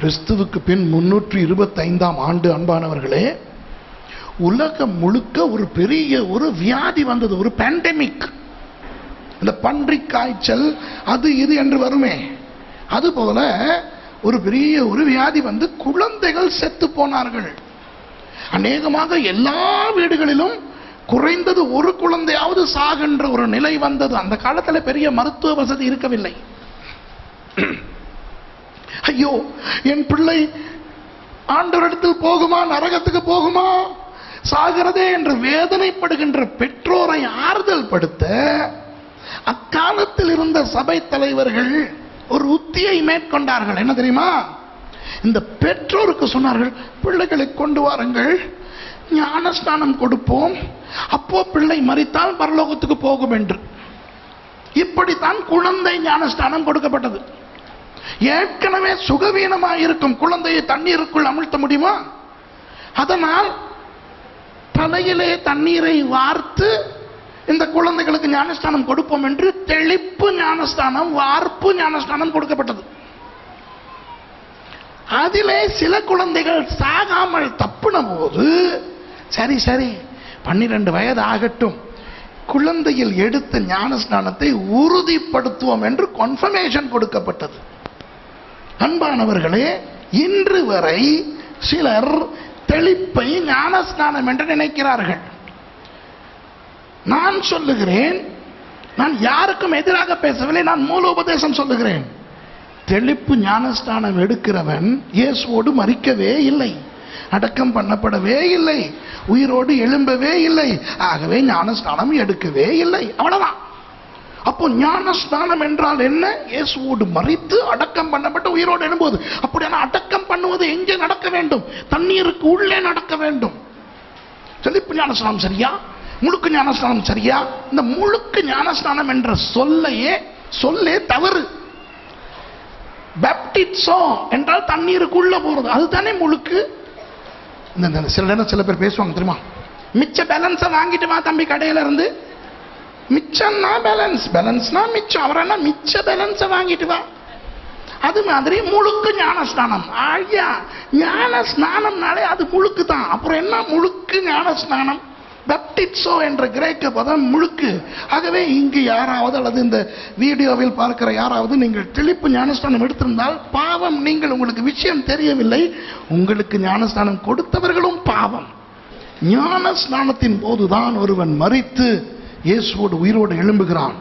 கிறிஸ்துவுக்கு பின் முன்னூற்றி இருபத்தைந்தாம் ஆண்டு அன்பானவர்களே உலகம் முழுக்க ஒரு பெரிய ஒரு வியாதி வந்தது ஒரு பேண்டமிக் இந்த பன்றி காய்ச்சல் அது இது என்று வருமே. அதுபோல ஒரு பெரிய ஒரு வியாதி வந்து குழந்தைகள் செத்து போனார்கள். அநேகமாக எல்லா வீடுகளிலும் குறைந்தது ஒரு குழந்தையாவது சாகின்ற ஒரு நிலை வந்தது. அந்த காலத்தில் பெரிய மருத்துவ வசதி இருக்கவில்லை. ஐயோ என் பிள்ளை ஆண்டவரிடத்தில் போகுமா நரகத்துக்கு போகுமா? சாகிறதே என்று வேதனைப்படுகின்ற பெற்றோரை ஆறுதல் படுத்த அக்காலத்தில் இருந்த சபை தலைவர்கள் ஒரு உத்தியை மேற்கொண்டார்கள். என்ன தெரியுமா? இந்த பெற்றோருக்கு சொன்னார்கள் பிள்ளைகளை கொண்டு வாருங்கள் ஞானஸ்நானம் கொடுப்போம் அப்போ பிள்ளை மறித்தால் பரலோகத்துக்கு போகும் என்று. இப்படித்தான் குழந்தை ஞானஸ்தானம் கொடுக்கப்பட்டது. ஏற்கனவே சுகவீனமாக இருக்கும் குழந்தையை தண்ணீருக்குள் அமிழ்த்த முடியுமா? அதனால் தலையிலே தண்ணீரை வார்த்து இந்த குழந்தைகளுக்கு ஞானஸ்தானம் கொடுப்போம் என்று தெளிப்பு ஞானஸ்தானம் வார்ப்பு ஞானஸ்தானம் கொடுக்கப்பட்டது. அதிலே சில குழந்தைகள் சாகாமல் தப்புன போது சரி சரி பன்னிரண்டு வயது ஆகட்டும் குழந்தையில் எடுத்த ஞானஸ்நானத்தை உறுதிப்படுத்துவோம் என்று கன்ஃபர்மேஷன் கொடுக்கப்பட்டது. அன்பானவர்களே இன்று வரை சிலர் தெளிப்பை ஞானஸ்நானம் என்று நினைக்கிறார்கள். நான் சொல்லுகிறேன் நான் யாருக்கும் எதிராக பேசவில்லை நான் மூலோபதேசம் சொல்லுகிறேன். தெளிப்பு ஞானஸ்தானம் எடுக்கிறவன் இயேசுவோடு மறிக்கவே இல்லை அடக்கம் பண்ணப்படவே இல்லை உயிரோடு எழும்பவே இல்லை ஆகவே ஞானஸ்தானம் எடுக்கவே இல்லை அவ்வளவுதான். அப்போ ஞானஸ்தானம் என்றால் என்ன? இயேசுவோடு மறித்து அடக்கம் பண்ணப்பட்ட உயிரோடு எழும்போது. அப்படியான அடக்கம் பண்ணுவது எங்கே நடக்க வேண்டும்? தண்ணீருக்கு உள்ளே நடக்க வேண்டும். தெளிப்பு ஞானஸ்நானம் சரியா? முழுக்கு ஞானஸ்தானம் சரியா? இந்த முழுக்கு ஞானஸ்தானம் என்ற சொல்லையே சொல்லே தவறு. பேப்டிட்ஸோ என்றால் தண்ணீருக்குள்ள போறது. அதுதானே முழுக்கு? இந்த இந்த சில நேரம் சில பேர் பேசுவாங்க தெரியுமா? மிச்ச பேலன்ஸை வாங்கிட்டு வா தம்பி கடையில இருந்து மிச்சம்னா பேலன்ஸ் பேலன்ஸ்னா மிச்சம். அவர் என்ன மிச்ச பேலன்ஸை வாங்கிட்டு வா. அது மாதிரி முழுக்கு ஞான ஸ்நானம் ஐயா ஞான ஸ்நானம்னாலே அது முழுக்கு தான் அப்புறம் என்ன முழுக்கு ஞான ஸ்நானம் பெப்டிட்ஸோ என்ற கிரேக்க பதம் முழுக்கு. ஆகவே இங்கு யாராவது அல்லது இந்த வீடியோவில் பார்க்கிற யாராவது நீங்கள் தெளிப்பு ஞானஸ்தானம் எடுத்திருந்தால் பாவம். நீங்கள் உங்களுக்கு விஷயம் தெரியவில்லை. உங்களுக்கு ஞானஸ்தானம் கொடுத்தவர்களும் பாவம். ஞான ஸ்நானத்தின் போதுதான் ஒருவன் மறித்து இயேசுவோடு உயிரோடு எழும்புகிறான்.